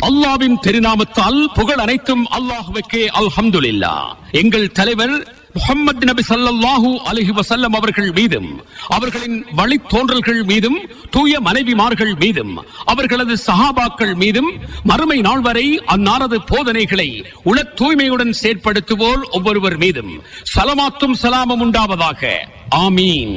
அல்லாவின் திருநாமத்தால் புகழ் அனைத்தும் அல்லாஹுவுக்கே அல்ஹம்துலில்லா எங்கள் தலைவர் முகமது நபி சல்லாஹூ அலஹி வசல்லம் அவர்கள் மீதும் அவர்களின் வழித்தோன்றல்கள் மீதும் தூய மனைவிமார்கள் மீதும் அவர்களது சஹாபாக்கள் மீதும் மறுமை நாள் வரை அன்னாரது போதனைகளை உள தூய்மையுடன் செயற்படுத்துவோர் ஒவ்வொருவர் மீதும் சலமாத்தும் சலாமும் உண்டாவதாக. ஆமீன்.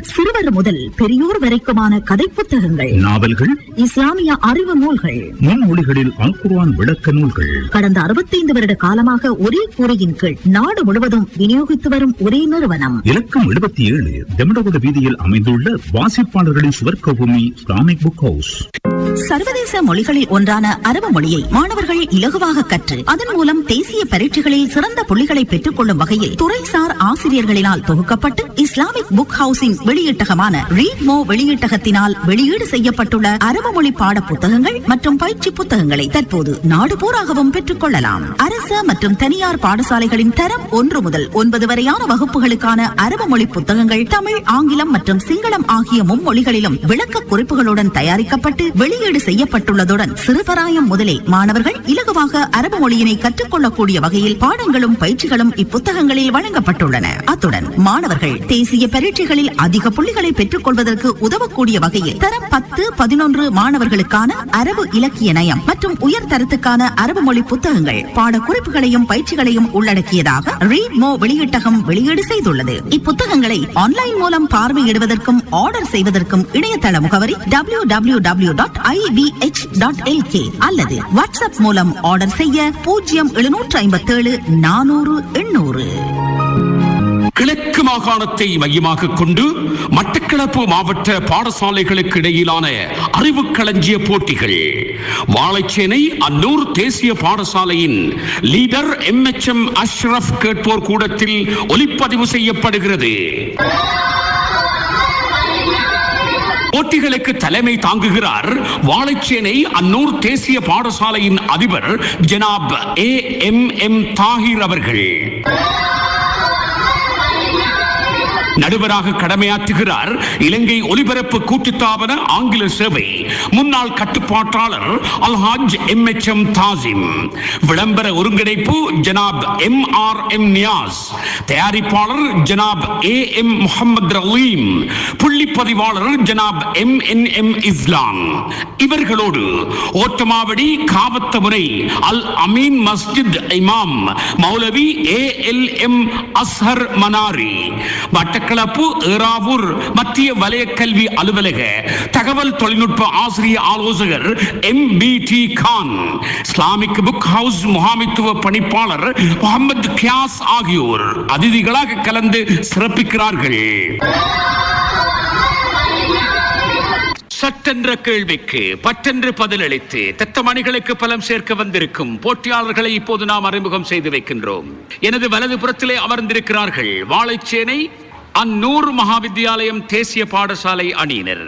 சிறுவர் முதல் பெரியோர் வரைக்குமான கதை புத்தகங்கள். நாவல்கள். இஸ்லாமிய அறிவு நூல்கள். முன்மொழிகளில் அல்குர்ஆன் விளக்க நூல்கள். கடந்த அறுபத்தைந்து வருட காலமாக ஒரே கூரையின் கீழ் நாடு முழுவதும் விநியோகித்து வரும் ஒரே நிறுவனம். இலக்கம் எழுபத்தி ஏழு டெம்டகுட வீதியில் அமைந்துள்ள வாசிப்பாளர்களின் சுவர்க்க பூமி இஸ்லாமிக் புக் ஹவுஸ் சர்வதேச மொழிகளில் ஒன்றான அரபு மொழியை மாணவர்கள் இலகுவாக கற்று அதன் மூலம் தேசிய பரீட்சைகளில் சிறந்த புள்ளிகளை பெற்றுக் கொள்ளும் வகையில் துறைசார் ஆசிரியர்களினால் தொகுக்கப்பட்டு இஸ்லாமிக் புக் ஹவுசின் வெளியீட்டகமான ரீட்மோ வெளியீட்டகத்தினால் வெளியீடு செய்யப்பட்டுள்ள அரபு மொழி பாட புத்தகங்கள் மற்றும் பயிற்சி புத்தகங்களை தற்போது நாடு பூராகவும் பெற்றுக் கொள்ளலாம் அரசு மற்றும் தனியார் பாடசாலைகளின் தரம் ஒன்று முதல் ஒன்பது வரையான வகுப்புகளுக்கான அரபு மொழி புத்தகங்கள் தமிழ் ஆங்கிலம் மற்றும் சிங்களம் ஆகிய மும்மொழிகளிலும் விளக்க குறிப்புகளுடன் தயாரிக்கப்பட்டு வெளியீடு செய்யப்பட்டுள்ளதுடன் சிறுபராயம் முதலே மாணவர்கள் இலகுவாக அரபு மொழியினை கற்றுக்கொள்ளக்கூடிய வகையில் பாடங்களும் பயிற்சிகளும் இப்புத்தகங்களில் வழங்கப்பட்டுள்ளன. அத்துடன் மாணவர்கள் தேசிய பரீட்சைகளில் அதிக புள்ளிகளை பெற்றுக் கொள்வதற்கு உதவக்கூடிய வகையில் தரம் பத்து பதினொன்று மாணவர்களுக்கான அரபு இலக்கிய நயம் மற்றும் உயர் தரத்துக்கான அரபு மொழி புத்தகங்கள். பாட குறிப்புகளையும் பயிற்சிகளையும் உள்ளடக்கியதாக ரீட் மோ வெளியீட்டகம் வெளியீடு செய்துள்ளது. இப்புத்தகங்களை ஆன்லைன் மூலம் பார்வையிடுவதற்கும் ஆர்டர் செய்வதற்கும் இணையதள முகவரி W W W dot IVH dot LK அல்லது வாட்ஸ்அப் மூலம் ஆர்டர் செய்ய பூஜ்ஜியம் எழுநூற்று ஐம்பத்தேழு நானூறு எண்ணூறு. கிழக்கு மாகாணத்தை மையமாக கொண்டு மட்டக்களப்பு மாவட்ட பாடசாலைகளுக்கு இடையிலான அறிவு களஞ்சிய போட்டிகள். வாழைச்சேனை அன்னூர் தேசிய பாடசாலையின் leader M H M Ashraf கேட்போர் கூடத்தில் ஒலிப்பதிவு செய்யப்படுகிறது. போட்டிகளுக்கு தலைமை தாங்குகிறார் வாழைச்சேனை அன்னூர் தேசிய பாடசாலையின் அதிபர் ஜனாப் ஏ எம் எம் தாகிர் அவர்கள். நடுவராக கடமையாற்றுகிறார் இலங்கை ஒலிபரப்பு கூட்டுத்தாபன ஆங்கில சேவை. முன்னாள் கட்டுப்பாட்டாளர் அல்ஹாஜ் எம் எச் எம் தாசிம். விளம்பர ஒருங்கிணைப்பு ஜனாப் எம் ஆர் எம் நியாஸ். தயாரிப்பாளர் ஜனாப் ஏ எம் முகமது ரலீம். புள்ளிப்பதிவாளர் ஜனாப் எம் என் எம் இஸ்லாம். இவர்களோடு ஓட்டமாவடி காவத்தமுறை அல் அமீன் மஸ்ஜித் இமாம் மௌலவி A L M Azhar Manari. Batticaloa Eravur மத்திய வலய கல்வி அலுவலக தகவல் தொழில்நுட்ப ஆசிரிய ஆலோசகர் M B D Khan Islamic book house முகாமித்துவ பணிப்பாளர் முகமது கியாஸ் ஆகியோர் அதிதிகளாக கலந்து சிறப்பிக்கிறார்கள். சட்டென்ற கேள்விக்கு பட்டென்று பதிலளித்து தத்தமணிகளுக்கு பலம் சேர்க்க வந்திருக்கும் போட்டியாளர்களை இப்போது நாம் அறிமுகம் செய்து வைக்கின்றோம். எனது வலது புறத்திலே அமர்ந்திருக்கிறார்கள் வாழைச்சேனை அந்நூறு மகாவித்யாலயம் தேசிய பாடசாலை அணியினர்.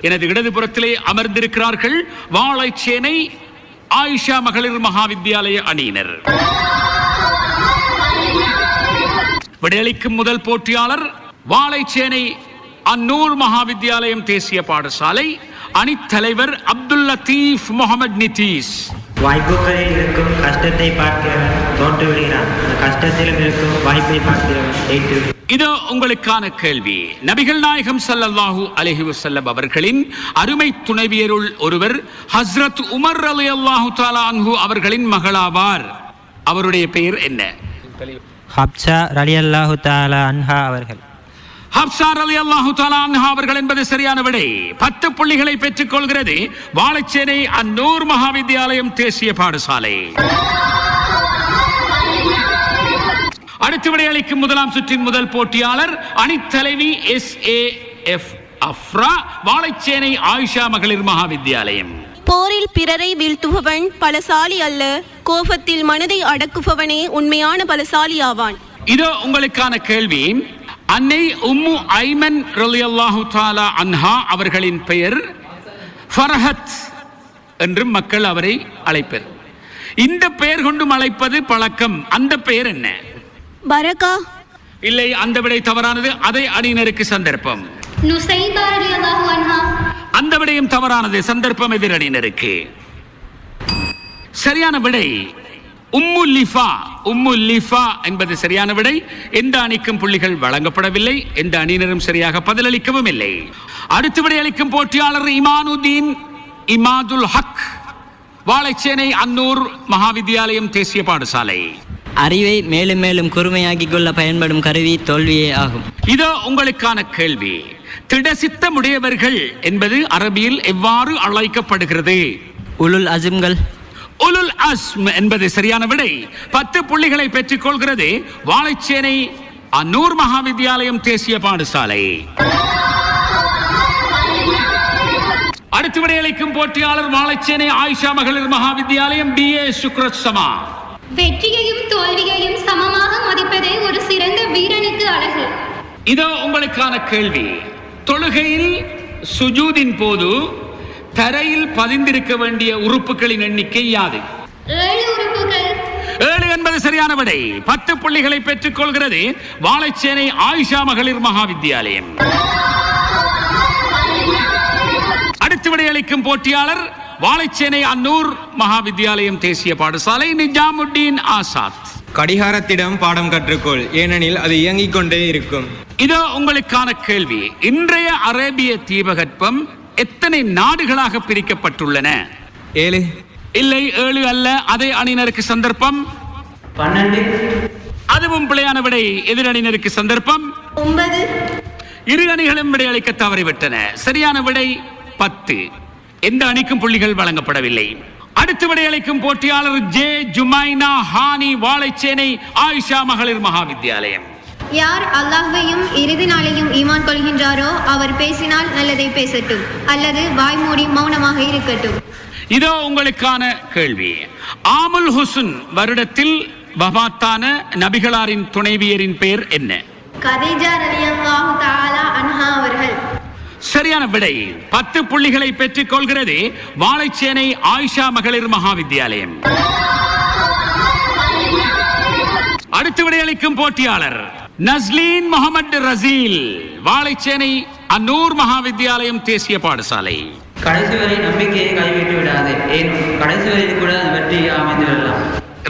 எனது இடதுபுறத்திலே அமர்ந்திருக்கிறார்கள் வாழைச்சேனை ஆயிஷா மகளிர் மகாவித்யாலய அணியினர். விடையளிக்கும் முதல் போட்டியாளர் வாழைச்சேனை அந்நூர் மகாவித்யாலயம் தேசிய பாடசாலை அணித்தலைவர் அப்துல் லத்தீப் முகமது நிதீஷ் வாய்ப்புகளில் இருக்கும் கஷ்டத்தை பார்க்கிறவன் தோற்று விடுகிறான். அந்த கஷ்டத்திலும் இருக்கும் வாய்ப்பை பார்க்கிறவன் ஜெயித்து. இதோ உங்களுக்கான கேள்வி. நபிகள் நாயகம் ஸல்லல்லாஹு அலைஹி வஸல்லம் அவர்களின் அருமை துணைவியருள் ஒருவர் ஹஸ்ரத் உமர் ரலியல்லாஹு தஆலா அன்ஹு அவர்களின் மகளாவார். அவருடைய பெயர் என்ன? ஹப்சா ரலியல்லாஹு தாலா அன்ஹா அவர்கள். ஹப்சா ரலியல்லாஹு தஆலா அன்ஹா அவர்கள் என்பது சரியான விடை. பத்து புள்ளிகளை பெற்றுக் கொள்கிறது வாழைச்சேனை அன்னூர் மகாவித்யாலயம் தேசிய பாடசாலை. அடுத்து விடையளிக்கும் முதலாம் சுற்றின் முதல் போட்டியாளர் அணித்தலைவி S A F Afra Valaichchenai Aysha மகளிர் மகாவித்யாலயம். போரில் பிறரை வீழ்த்துபவன் பலசாலி அல்ல கோபத்தில் மனதை அடக்குபவனே உண்மையான பலசாலி ஆவான் இதோ உங்களுக்கான கேள்வி. அன்னை உம்மு ஐமன் ரலியல்லாஹு தாலா அன்ஹா அவர்களின் பெயர் ஃபர்ஹத் என்று மக்கள் அவரை அழைப்பர். இந்த பெயர் கொண்டும் அழைப்பது பழக்கம். அந்த பெயர் என்ன? பரகா இல்லை அந்த விடை தவறானது. அதை அணியினருக்கு சந்தர்ப்பம். அந்த விடையும் தவறானது. சந்தர்ப்பம் எதிரணியினருக்கு சரியான விடை. உம்மு லிஃபா உம்மு லிஃபா என்பது சரியான விடை. எந்த அணிக்கும் புள்ளிகள் வழங்கப்படவில்லை. எந்த அணியினரும் சரியாக பதிலளிக்கவும் இல்லை. அடுத்து விடையளிக்கும் போட்டியாளர் இமானுதீன் இமாதுல் ஹக். வாழைச்சேனை அன்னூர் மகாவித்யாலயம் தேசிய பாடசாலை. அறிவை மேலும் மேலும் கூர்மையாக்கிக் கொள்ள பயன்படும் கருவி தோல்வியே ஆகும். இதோ உங்களுக்கான கேள்வி. திடசித்தமுடையவர்கள் என்பது அரபியில் எவ்வாறு அழைக்கப்படுகிறது? உலுல் அசும்கள். உலுல் அஸ்ம் என்பது சரியான விடை. பத்து புள்ளிகளை பெற்றுக் கொள்கிறது. வாழைச்சேனை அன்னூர் மகாவித்யாலயம் தேசிய பாடசாலை. அடுத்து விடையளிக்கும் போட்டியாளர் வாழைச்சேனை ஆயிஷா மகளிர் மகாவித்யாலயம் பி ஏ சுக்ரத் சமா வெற்றியையும் தோல்வியையும் சமமாக மதிப்பதே ஒரு சிறந்த வீரனுக்கு அழகு. இதோ உங்களுக்கான கேள்வி. தொழுகையில் சுஜூதின் போது தரையில் பதிந்திருக்க வேண்டிய உறுப்புகளின் எண்ணிக்கை யாது? ஏழு என்பது சரியான விடை. பத்து புள்ளிகளை பெற்றுக் கொள்கிறது வாழைச்சேனை ஆயிஷா மகளிர் மகாவித்யாலயம் அடுத்து விடையளிக்கும் போட்டியாளர் வாழைச்சேனை அன்னூர் மகாவித்யாலயம் தேசிய பாடசாலை நிஜாமுத்தீன் ஆசாத். கடிகாரத்திடம் பாடம் கற்றுக்கொள் ஏனெனில் அது இயங்கிக் கொண்டே இருக்கும். இதோ உங்களுக்கான கேள்வி. இன்றைய அரேபிய தீபகற்பம் எத்தனை நாடுகளாக பிரிக்கப்பட்டுள்ளன? ஏழு. இல்லை ஏழு அல்ல. அதை அணியினருக்கு சந்தர்ப்பம்? பன்னெண்டு. அதுவும் பிழையான விடை எதிரணியினருக்கு சந்தர்ப்பம்? ஒன்பது. இரு அணிகளும் விடையளிக்க தவறிவிட்டன. சரியான விடை பத்து. எந்த அணிக்கும் புள்ளிகள் வழங்கப்படவில்லை. அடுத்து விடையளிக்கும் போட்டியாளர் ஜே. ஜுமைனா ஹானி வாழைச்சேனை ஆயிஷா மகளிர் மகாவித்யாலயம். யார் அல்லாஹ்வையும் இறுதி நாளையும் ஈமான் கொள்கின்றாரோ அவர் பேசினால் நல்லதை பேசட்டும் அல்லது வாய் மூடி மௌனமாக இருக்கட்டும். இதோ உங்களுக்கான கேள்வி. ஆமுல் ஹுசுன் வருடத்தில் வபாத்தான நபிகளாரின் துணைவியரின் பெயர் என்ன? கதீஜா ரலியல்லாஹு தஆலா அன்ஹா அவர்கள். சரியான விடை. பத்து புள்ளிகளை பெற்றுக் கொள்கிறது வாழைச்சேனை ஆயிஷா மகளிர் மகாவித்யாலயம் அடுத்து விடையளிக்கும் போட்டியாளர். நஸ்லீன் முகமது ரசீல் வாழைச்சேனை அன்னூர் மகாவித்யாலயம் தேசிய பாடசாலை. கடைசி வரை நம்பிக்கையை கைவிட்டு விடாதே. ஏனும் கடைசி வரையில் கூட அது வெற்றி அமைந்துவிடலாம்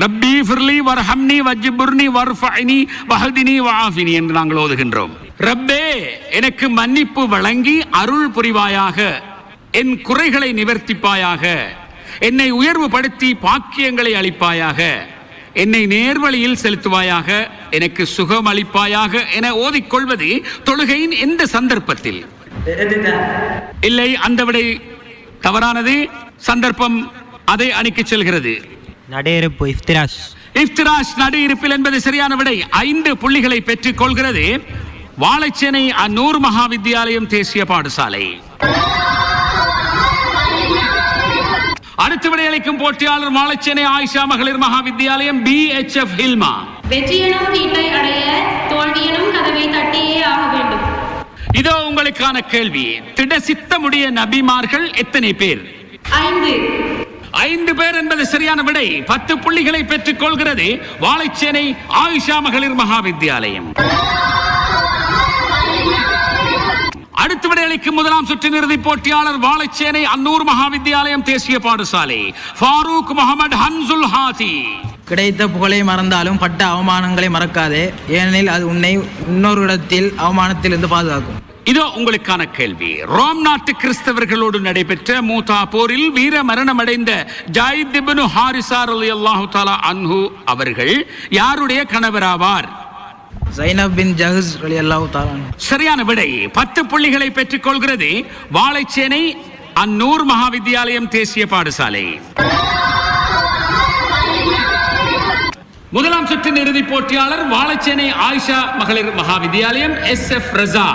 ரப்பி ஃபிர்லி வர்ஹம்னி வஜ்புர்னி வர்ஃபஅனி வஹதினி வஆஃபினி என்று நாங்கள் ஓதுகின்றோம். ரப்பே எனக்கு மன்னிப்பு வழங்கி அருள் புரிவாயாக. என் குறைகளை நிவர்த்திப்பாயாக. என்னை உயர்வுபடுத்தி பாக்கியங்களை அளிப்பாயாக. என்னை நேர்வழியில் செலுத்துவாயாக எனக்கு சுகம் அளிப்பாயாக என ஓதிக்கொள்வது தொழுகையின் எந்த சந்தர்ப்பத்தில்? இல்லை அந்த விடை தவறானது. சந்தர்ப்பம் அதை அணிக்கு செல்கிறது. நடையெருப்பு இஃப்திராஷ் இஃப்திராஷ் நடு இருப்பில் என்பது சரியான விடை. ஐந்து புள்ளிகளை பெற்றுக் கொள்கிறது. வாழைச்சேனை அன்னூர் மகாவித்யாலயம் தேசிய பாடசாலை. அடுத்து விடையளிக்கும் போட்டியாளர் வாழைச்சேனை ஆயிஷா மகளிர் மகாவித்யாலயம் பி எச் எஃப் ஹில்மா. வெற்றியனும் வீட்டை அடைய தோல்வியனும் கதவை தட்டியே ஆக வேண்டும். இதோ உங்களுக்கான கேள்வி. திடசித்தமுடைய நபிமார்கள் எத்தனை பேர்? ஐந்து. ஐந்து பேர் என்பது சரியான விடை. பத்து புள்ளிகளை பெற்றுக் கொள்கிறது வாழைச்சேனை ஆயிஷா மகளிர் மகாவித்யாலயம் அடுத்த விடையளிக்கும் முதலாம் சுற்றின் இறுதிப் போட்டியாளர் வாழைச்சேனை அன்னூர் மகாவித்யாலயம் தேசிய பாடசாலை. ஃபாரூக் முகமது ஹன்சுல் ஹாதி. கிடைத்த புகழை மறந்தாலும் பட்ட அவமானங்களை மறக்காதே. ஏனெனில் அது உன்னை இன்னொரு இடத்தில் அவமானத்திலிருந்து பாதுகாக்கும். இதோ உங்களுக்கான கேள்வி. ரோம் நாட்டு கிறிஸ்தவர்களோடு நடைபெற்ற மூதா போரில் வீர மரணமடைந்த ஜாயித் இப்னு ஹாரிசா ரலியல்லாஹு தஆலா அன்ஹு அவர்கள் யாருடைய கணவராவார்? ஜைனப் பின் ஜஹஸ் அலி அல்லாஹு தாலான் சரியான விடை. பத்து புள்ளிகளை பெற்றுக் கொள்கிறது வாழைச்சேனை அன்னூர் மகாவித்யாலயம் தேசிய பாடசாலை. முதலாம் சுற்றின் இறுதிப் போட்டியாளர் வாழைச்சேனை ஆயிஷா மகளிர் மகாவித்யாலயம் எஸ் எஃப் ரசா.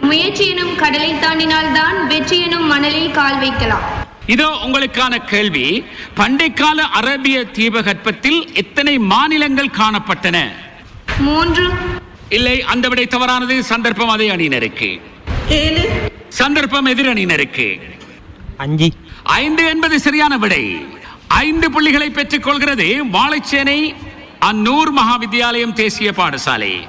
முயற்சி எனும் கடலை தாண்டினால்தான் வெற்றி எனும் மணலில் கால் வைக்கலாம். இதோ உங்களுக்கான கேள்வி. பண்டைக்கால அரபிய தீபகற்பத்தில் எத்தனை மாநிலங்கள் காணப்பட்டன? மூன்று. இல்லை அந்த விடை தவறானது சந்தர்ப்பம் அதே அணியினருக்கு. ஏழு. சந்தர்ப்பம் எதிர் அணியினருக்கு. அஞ்சு. ஐந்து என்பது சரியான விடை. ஐந்து புள்ளிகளை பெற்றுக் கொள்கிறது வாழைச்சேனை அன்னூர் மகாவித்யாலயம் தேசிய பாடசாலை.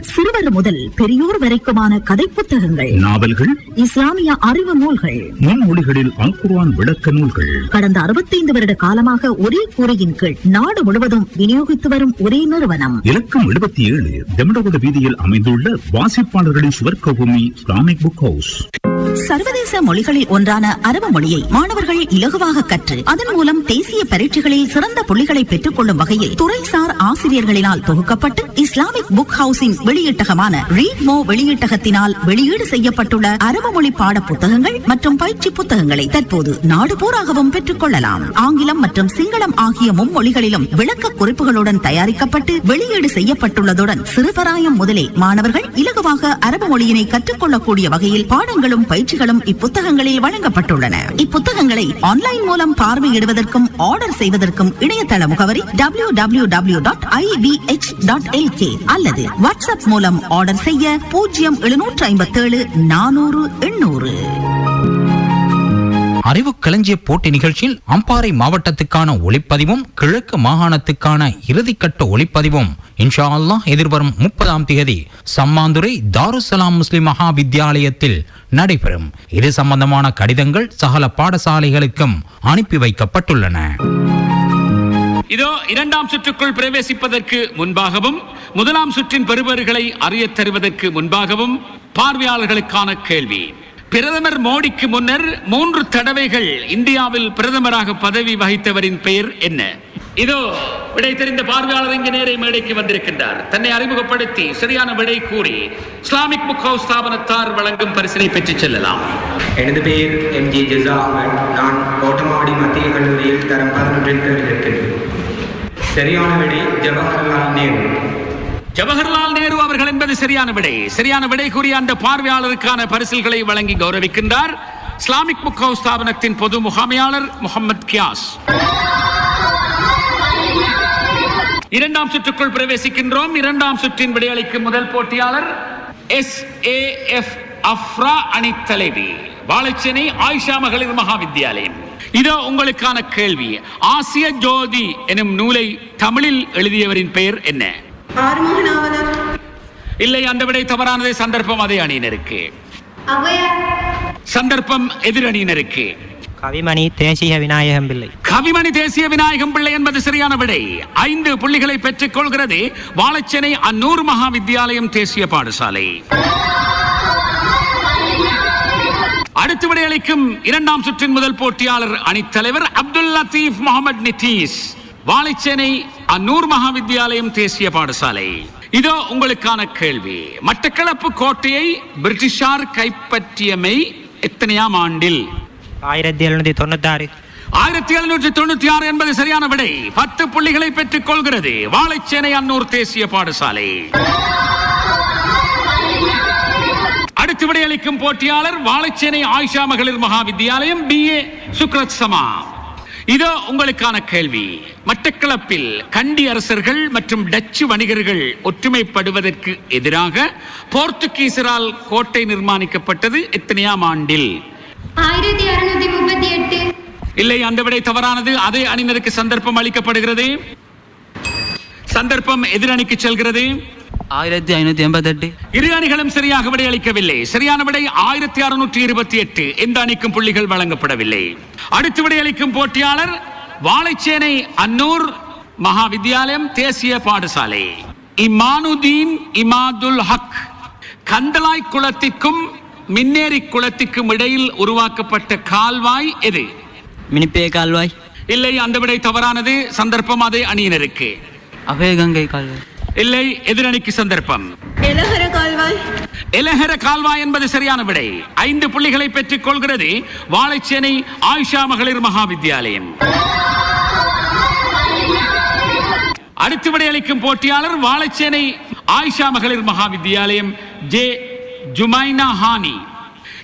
சிறுவர் முதல் பெரியோர் வரைக்குமான கதை புத்தகங்கள். நாவல்கள். இஸ்லாமிய அறிவு நூல்கள். முன்மொழிகளில் அல் குர்ஆன் விளக்க நூல்கள். கடந்த அறுபத்தைந்து வருட காலமாக ஒரே கூரையின் கீழ் நாடு முழுவதும் விநியோகித்து வரும் ஒரே நிறுவனம். இலக்கம் எழுபத்தி ஏழு தெமடகுட வீதியில் அமைந்துள்ள வாசிப்பாளர்களின் சுவர்க்க பூமி இஸ்லாமிக் புக் ஹவுஸ் சர்வதேச மொழிகளில் ஒன்றான அரபு மொழியை மாணவர்கள் இலகுவாக கற்று அதன் மூலம் தேசிய பரீட்சைகளில் சிறந்த புள்ளிகளை பெற்றுக் கொள்ளும் வகையில் துறைசார் ஆசிரியர்களினால் தொகுக்கப்பட்டு இஸ்லாமிக் புக் ஹவுசிங் வெளியீட்டகமான ரீட்மோ வெளியீட்டகத்தினால் வெளியீடு செய்யப்பட்டுள்ள அரபு மொழி பாட புத்தகங்கள் மற்றும் பயிற்சி புத்தகங்களை தற்போது நாடு பூராகவும் பெற்றுக் கொள்ளலாம் ஆங்கிலம் மற்றும் சிங்களம் ஆகிய மும்மொழிகளிலும் விளக்க குறிப்புகளுடன் தயாரிக்கப்பட்டு வெளியீடு செய்யப்பட்டுள்ளதுடன் சிறுபராயம் முதலே மாணவர்கள் இலகுவாக அரபு மொழியினை கற்றுக்கொள்ளக்கூடிய வகையில் பாடங்களும் பயிற்சி பயிற்சிகளும் இப்புத்தகங்களில் வழங்கப்பட்டுள்ளன. இப்புத்தகங்களை ஆன்லைன் மூலம் பார்வையிடுவதற்கும் ஆர்டர் செய்வதற்கும் இணையதள முகவரி W W W dot IVH dot LK அல்லது வாட்ஸ்அப் மூலம் ஆர்டர் செய்ய பூஜ்ஜியம் எழுநூற்று ஐம்பத்தேழு நானூறு எண்ணூறு. அறிவு களஞ்சிய போட்டி நிகழ்ச்சியில் அம்பாறை மாவட்டத்துக்கான ஒளிப்பதிவும் கிழக்கு மாகாணத்துக்கான இறுதிக்கட்ட ஒளிப்பதிவும் இன்ஷா அல்லாஹ் எதிர்வரும் முப்பதாம் தேதி சம்மாந்துரை தாருசலாம் முஸ்லிம் மகா வித்தியாலயத்தில் நடைபெறும். இது சம்பந்தமான கடிதங்கள் சகல பாடசாலைகளுக்கும் அனுப்பி வைக்கப்பட்டுள்ளன. இதோ இரண்டாம் சுற்றுக்குள் பிரவேசிப்பதற்கு முன்பாகவும் முதலாம் சுற்றின் பெறுபவர்களை அறியத் தருவதற்கு முன்பாகவும் பார்வையாளர்களுக்கான கேள்வி. பிரதமர் மோடிக்கு முன்னர் மூன்று தடவைகள் இந்தியாவில் பிரதமராக பதவி வகித்தவரின் பெயர் என்ன? இதோ விடை தெரிந்த பார்வையாளர் இங்கு நேரே மேடைக்கு வந்திருக்கின்றார். தன்னை அறிமுகப்படுத்தி சரியான விடை கூறி இஸ்லாமிக் புக் ஹவுஸ் ஸ்தாபனத்தார் வழங்கும் பரிசினை பெற்றுச் செல்லலாம். எனது பெயர் எம்ஜி ஜெசா அகமட் நான் ஓட்டமாவடி மத்திய கல்லூரியில் தரம் பதினொன்றில் கற்றிருக்கிறேன் சரியான விடை ஜவஹர்லால் நேரு. ஜவஹர்லால் நேரு அவர்கள் என்பது சரியான விடை. சரியான விடை கூறிய அந்த பார்வையாளருக்கான பரிசில்களை வழங்கி கௌரவிக்கின்றார் இஸ்லாமிக் புக் ஹவுஸ் ஸ்தாபனத்தின் பொது முகாமையாளர் முகமது கியாஸ். இரண்டாம் சுற்றுக்குள் பிரவேசிக்கின்றோம். இரண்டாம் சுற்றின் விடையளிக்கும் முதல் போட்டியாளர் எஸ் ஏ எஃப் அஃப்ரா அணி தலைவி. வாழைச்சேனை ஆயிஷா மகளிர் மகாவித்யாலயம். இதோ உங்களுக்கான கேள்வி. ஆசிய ஜோதி எனும் நூலை தமிழில் எழுதியவரின் பெயர் என்ன? இல்லை அந்த விடை தவறானது. சந்தர்ப்பம் அதே அணியினருக்கு. சந்தர்ப்பம் எதிர் அணியினருக்கு. கவிமணி தேசிய விநாயகம் பிள்ளை. கவிமணி தேசிய விநாயகம் பிள்ளை என்பது சரியான விடை. ஐந்து புள்ளிகளை பெற்றுக் கொள்கிறது. வாழைச்சேனை அன்னூர் மகாவித்யாலயம் தேசிய பாடசாலை. அடுத்து விடையளிக்கும் இரண்டாம் சுற்றின் முதல் போட்டியாளர் அணித்தலைவர் அப்துல் லத்தீப் முகமது நித்தீஸ். வாழைச்சேனை அன்னூர் மகாவித்யாலயம் தேசிய பாடசாலை. இதோ உங்களுக்கான கேள்வி. மட்டக்களப்பு கோட்டையை பிரிட்டிஷார் கைப்பற்றியமை எத்தனையாம் ஆண்டில்? ஆயிரத்தி எழுநூத்தி தொண்ணூத்தாறு. ஆயிரத்தி எழுநூற்றி தொண்ணூத்தி ஆறு என்பது சரியான விடை. பத்து புள்ளிகளை பெற்றுக் கொள்கிறது. வாழைச்சேனை அன்னூர் தேசிய பாடசாலை. அடுத்து விடையளிக்கும் போட்டியாளர் வாழைச்சேனை ஆயிஷா மகளிர் மகா வித்தியாலயம் பி ஏ சுக்ரத் சமா. இதோ உங்களுக்கான கேள்வி. மட்டக்களப்பில் கண்டி அரசர்கள் மற்றும் டச்சு வணிகர்கள் ஒற்றுமைப்படுவதற்கு எதிராக போர்த்துகீசரால் கோட்டை நிர்மாணிக்கப்பட்டது எத்தனையாம் ஆண்டில்? ஆயிரத்தி அறுநூத்தி முப்பத்தி எட்டு. இல்லை அந்த விடை தவறானது. அதே அணியினருக்கு சந்தர்ப்பம் அளிக்கப்படுகிறது. சந்தர்ப்பம் எதிரணிக்கு செல்கிறது. ஆயிரத்தி ஐநூற்றி எண்பத்தெட்டு. இரு அணிகளும் சரியாக விடையளிக்கவில்லை சரியான விடை ஆயிரத்தி அறுநூற்றி இருபத்தி எட்டு. எந்த அணிக்கும் புள்ளிகள் வழங்கப்படவில்லை. அடுத்து விடையளிக்கும் போட்டியாளர் வாழைச்சேனை அன்னூர் மகா வித்தியாலயம் தேசிய பாடசாலை. இமானுதீன் இமாதுல் ஹக் கந்தலாய் குளத்திற்கும் மின்னேரி குளத்திற்கும் இடையில் உருவாக்கப்பட்ட கால்வாய் எது? மினிப்பே கால்வாய். இல்லை அந்த விடை தவறானது. சந்தர்ப்பம் அதே அணியினருக்கு. அபயகங்கை கால்வாய். இல்லை எதிரணிக்கு சந்தர்ப்பம். எலகர கால்வாய். என்பது சரியான விடை. ஐந்து புள்ளிகளை பெற்றுக் கொள்கிறது வாழைச்சேனை ஆயிஷா மகளிர் மகா வித்தியாலயம் அடுத்து விடையளிக்கும் போட்டியாளர் வாழைச்சேனை ஆயிஷா மகளிர் மகா வித்தியாலயம் ஜே. ஜுமைனா ஹானி.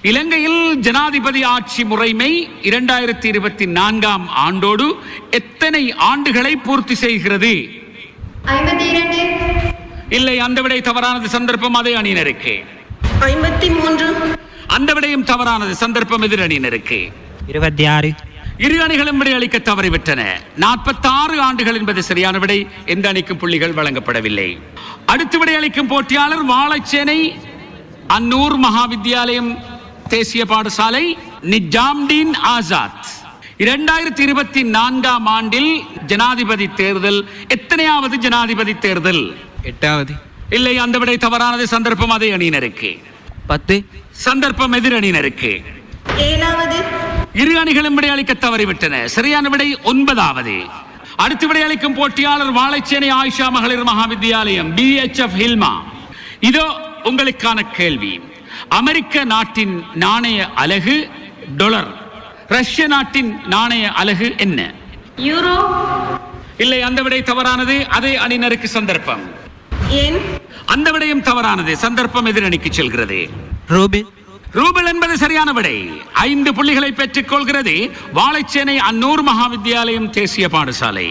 இலங்கையில் ஜனாதிபதி ஆட்சி முறைமை இரண்டாயிரத்தி இருபத்தி நான்காம் ஆண்டோடு எத்தனை ஆண்டுகளை பூர்த்தி செய்கிறது? இல்லை அந்த விடை தவறானது சந்தர்ப்பம் அதே அணியினருக்கு ஐம்பத்தி மூன்று. அந்த விடையும் தவறானது சந்தர்ப்பம் எதிர் அணியினருக்கு இருபத்தி ஆறு. இரு அணிகளும் விடையளிக்க தவறிவிட்டன. நாற்பத்தாறு ஆண்டுகள் என்பது சரியான விடை. எந்த அணிக்கும் புள்ளிகள் வழங்கப்படவில்லை. அடுத்து விடையளிக்கும் போட்டியாளர் வாழைச்சேனை அன்னூர் மகா வித்தியாலயம் தேசிய பாடசாலை நிஜாம்டீன் ஆசாத். இரண்டாயிரத்தி இருபத்தி நான்காம் ஆண்டில் ஜனாதிபதி தேர்தல். எத்தனையாவது ஜனாதிபதி தேர்தல்? எட்டாவது. இல்லை அந்த விடை தவறானது. சந்தர்ப்பம் அதே அணியினருக்கு. பத்து. சந்தர்ப்பம் எதிர் அணியினருக்கு. ஏழாவது. இரு அணிகளும் விடையளிக்க தவறிவிட்டன. சரியான விடை ஒன்பதாவது. அடுத்து விடையளிக்கும் போட்டியாளர் வாழைச்சேனை ஆயிஷா மகளிர் மகா வித்தியாலயம் பிஎச்எஃப் ஹில்மா. இதோ உங்களுக்கான கேள்வி. அமெரிக்க நாட்டின் நாணய அலகு டொலர். ரஷ்ய நாட்டின் நாணய அலகு என்ன? யூரோ. இல்லை அந்த விடை தவறானது. அதே அணியினருக்கு சந்தர்ப்பம். அந்த விடையும் தவறானது. சந்தர்ப்பம் எதிரணிக்கு செல்கிறது. ரூபி ரூபல் என்பது சரியான விடை. ஐந்து புள்ளிகளை பெற்றுக் கொள்கிறது. வாழைச்சேனை அன்னூர் மகா வித்தியாலயம் தேசிய பாடசாலை.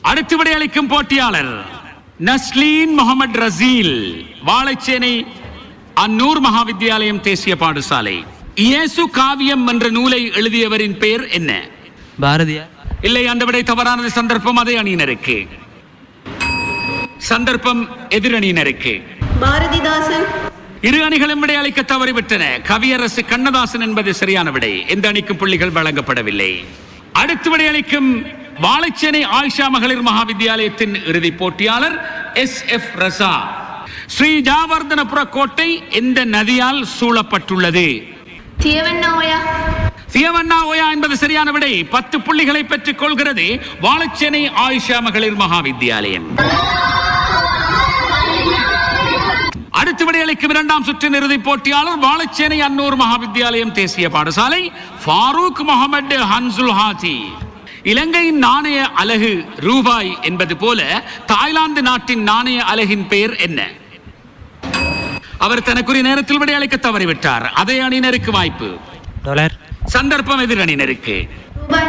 அடுத்து விடையளிக்கும் போட்டியாளர் நஸ்லீன் முகமது ரசீல். வாழைச்சேனை அன்னூர் மகா வித்தியாலயம் தேசிய பாடசாலை. இயேசு காவியம் என்ற நூலை எழுதியவரின் பெயர் என்ன? பாரதியார். இல்லை அந்த விடை தவறானது சந்தர்ப்பம் அதே அணியினருக்கு. சந்தர்ப்பம் எதிரணியினருக்கு பாரதிதாசன். இரு அணிகளும் விடை அளிக்க தவறிவிட்டன. கவியரசு கண்ணதாசன் என்பது சரியான விடை. எந்த அணிக்கும் புள்ளிகள் வழங்கப்படவில்லை. அடுத்து விடையளிக்கும் வாழைச்சேனை ஆயிஷா மகளிர் மகா வித்தியாலயத்தின் இறுதிப் போட்டியாளர் எஸ் எஃப் ரசா. ஸ்ரீ ஜாவர்தனபுர கோட்டை எந்த நதியால் சூழப்பட்டுள்ளது. சியவண்ணா ஓயா என்பது சரியான விடை. பத்து புள்ளிகளை பெற்றுக் கொள்கிறது வாழைச்சேனை ஆயிஷா மகளிர் மகா வித்தியாலயம் அடுத்து விடையளிக்கும் இரண்டாம் சுற்றின் இறுதிப் போட்டியாளர் வாழைச்சேனை அன்னூர் மகா வித்தியாலயம் தேசிய பாடசாலை. ஃபாரூக் முகமது ஹன்சுல் ஹாஜி. இலங்கையின் நாணய அலகு ரூபாய் என்பது போல தாய்லாந்து நாட்டின் நாணய அலகின் பெயர் என்ன? அவர் தனக்குரிய நேரத்தில் விடையளிக்க தவறிவிட்டார். அதே அணியினருக்கு வாய்ப்பு. டாலர் சந்தர்ப்பம் எதிர் அணியினருக்கு. ரூபாய்.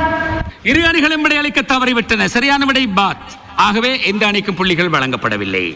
இரு அணிகளும் விடையளிக்க தவறிவிட்டன. சரியான விடை பாத். ஆகவே எந்த அணிக்கும் புள்ளிகள் வழங்கப்படவில்லை.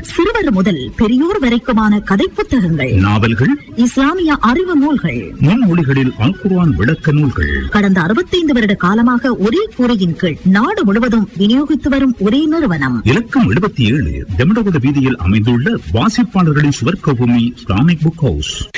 சிறுவர் முதல் பெரியோர் வரைக்குமான கதை புத்தகங்கள். நாவல்கள். இஸ்லாமிய அறிவு நூல்கள். முன்மொழிகளில் அல்குர்ஆன் விளக்க நூல்கள். கடந்த அறுபத்தைந்து வருட காலமாக ஒரே கூரையின் கீழ் நாடு முழுவதும் விநியோகித்து வரும் ஒரே நிறுவனம். இலக்கம் எழுபத்தி ஏழு தெமடகுட வீதியில் அமைந்துள்ள வாசிப்பாளர்களின் சுவர்க்க பூமி இஸ்லாமிக் புக் ஹவுஸ்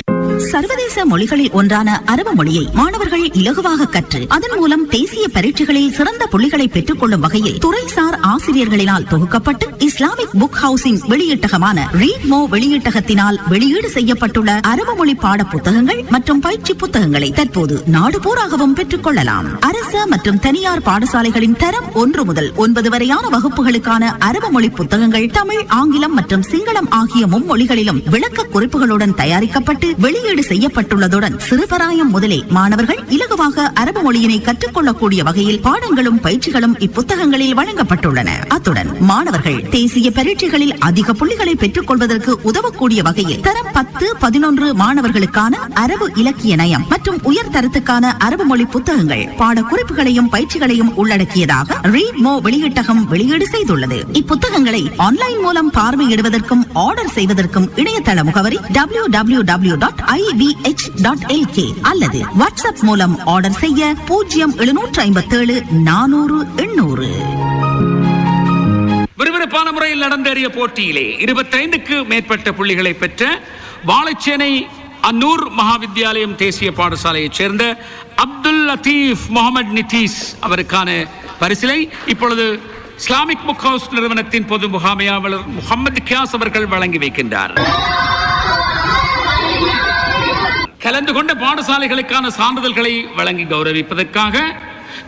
சர்வதேச மொழிகளில் ஒன்றான அரபு மொழியை மாணவர்கள் இலகுவாக கற்று அதன் மூலம் தேசிய பரீட்சைகளில் சிறந்த புள்ளிகளை பெற்றுக் கொள்ளும் வகையில் துறைசார் ஆசிரியர்களினால் தொகுக்கப்பட்டு இஸ்லாமிக் புக் ஹவுசின் வெளியீட்டகமான ரீட் மோ வெளியீட்டகத்தினால் வெளியீடு செய்யப்பட்டுள்ள அரபு மொழி பாட புத்தகங்கள் மற்றும் பயிற்சி புத்தகங்களை தற்போது நாடு பூராகவும் பெற்றுக் கொள்ளலாம் அரசு மற்றும் தனியார் பாடசாலைகளின் தரம் ஒன்று முதல் ஒன்பது வரையான வகுப்புகளுக்கான அரபு மொழி புத்தகங்கள் தமிழ் ஆங்கிலம் மற்றும் சிங்களம் ஆகிய மும்மொழிகளிலும் விளக்க குறிப்புகளுடன் தயாரிக்கப்பட்டு வெளியீடு ஒதுக்கீடு செய்யப்பட்டுள்ளதுடன் சிறுபராயம் முதலே மாணவர்கள் இலகுவாக அரபு மொழியினை கற்றுக்கொள்ளக்கூடிய வகையில் பாடங்களும் பயிற்சிகளும் இப்புத்தகங்களில் வழங்கப்பட்டுள்ளன. அத்துடன் மாணவர்கள் தேசிய பரீட்சைகளில் அதிக புள்ளிகளை பெற்றுக் கொள்வதற்கு உதவக்கூடிய வகையில் தரம் பத்து பதினொன்று மாணவர்களுக்கான அரபு இலக்கிய நயம் மற்றும் உயர்தரத்துக்கான அரபு மொழி புத்தகங்கள் பாட குறிப்புகளையும் பயிற்சிகளையும் உள்ளடக்கியதாக ரீட் மோ வெளியீட்டகம் வெளியீடு செய்துள்ளது. இப்புத்தகங்களை ஆன்லைன் மூலம் பார்வையிடுவதற்கும் ஆர்டர் செய்வதற்கும் இணையதள முகவரி W W W dot IVH dot LK அல்லது வாட்ஸ்அப் மூலம் ஆர்டர் செய்ய பூஜ்ஜியம் எழுநூற்று ஐம்பத்தேழு நானூறு எண்ணூறு. விறுவிறுப்பான முறையில் நடந்தேறிய போட்டியிலே இருபத்தைந்துக்கு மேற்பட்ட புள்ளிகளை பெற்ற வாழைச்சேனை அன்னூர் மகாவித்யாலயம் தேசிய பாடசாலையைச் சேர்ந்த அப்துல் லத்தீப் முகமது நிதீஸ் அவருக்கான பரிசிலை இப்பொழுது இஸ்லாமிக் புக் ஹவுஸ் நிறுவனத்தின் பொது முகாமையாளர் முகமது கியாஸ் அவர்கள் வழங்கி வைக்கின்றார். கலந்து கொண்ட பாடசாலைகளுக்கான சான்றிதழ்களை வழங்கி கௌரவிப்பதற்காக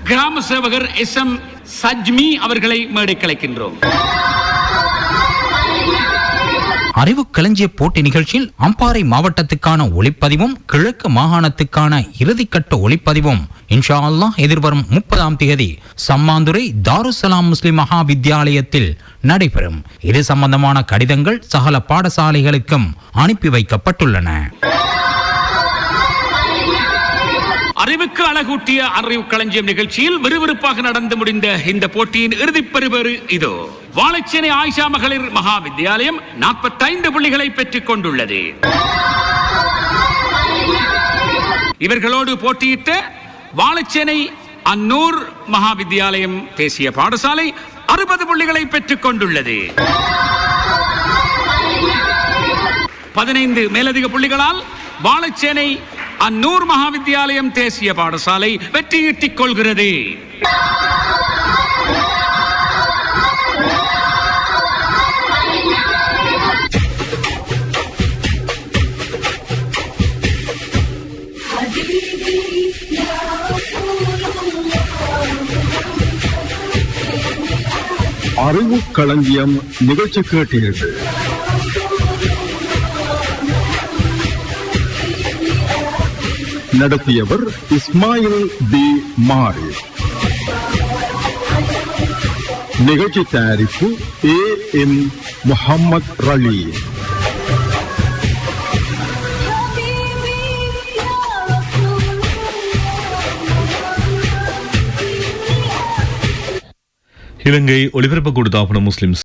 கிராம சேவகர் எஸ் எம் சஜ்மி அவர்களை மேடை கலைக்கின்றோம். அறிவு களஞ்சிய போட்டி நிகழ்ச்சியில் அம்பாறை மாவட்டத்துக்கான ஒளிப்பதிவும் கிழக்கு மாகாணத்துக்கான இறுதிக்கட்ட ஒளிப்பதிவும் இன்ஷா அல்லாஹ் எதிர்வரும் முப்பதாம் தேதி சம்மாந்துறை தாருசலாம் முஸ்லிம் மகா வித்தியாலயத்தில் நடைபெறும். இது சம்பந்தமான கடிதங்கள் சகல பாடசாலைகளுக்கும் அனுப்பி வைக்கப்பட்டுள்ளன. அறிவுக்கு அழகூட்டிய அறிவு களஞ்சியம் நிகழ்ச்சியில் விறுவிறுப்பாக நடந்து முடிந்த இந்த போட்டியின் இறுதிப் பெறுபேறு இதோ. வாழைச்சேனை ஆயிஷா மகளிர் மகா வித்தியாலயம் நாற்பத்தைந்து புள்ளிகளை பெற்றுக் கொண்டுள்ளது. இவர்களோடு போட்டியிட்ட வாழைச்சேனை அன்னூர் மகா வித்தியாலயம் தேசிய பாடசாலை அறுபது புள்ளிகளை பெற்றுக் கொண்டுள்ளது. பதினைந்து மேலதிக புள்ளிகளால் வாழைச்சேனை அந்நூர் மகாவித்யாலயம் தேசிய பாடசாலை வெற்றியீட்டிக் கொள்கிறது. அறிவு களஞ்சியம் நிகழ்ச்சி கேட்டீர்கள். நடத்தியவர் இஸ்மாயில் தி மாரி நிகழ்ச்சி தயாரிப்பு ஏ எம் முகமது ரலி இலங்கை ஒலிபரப்பு கூடுதாபன முஸ்லிம்ஸ்.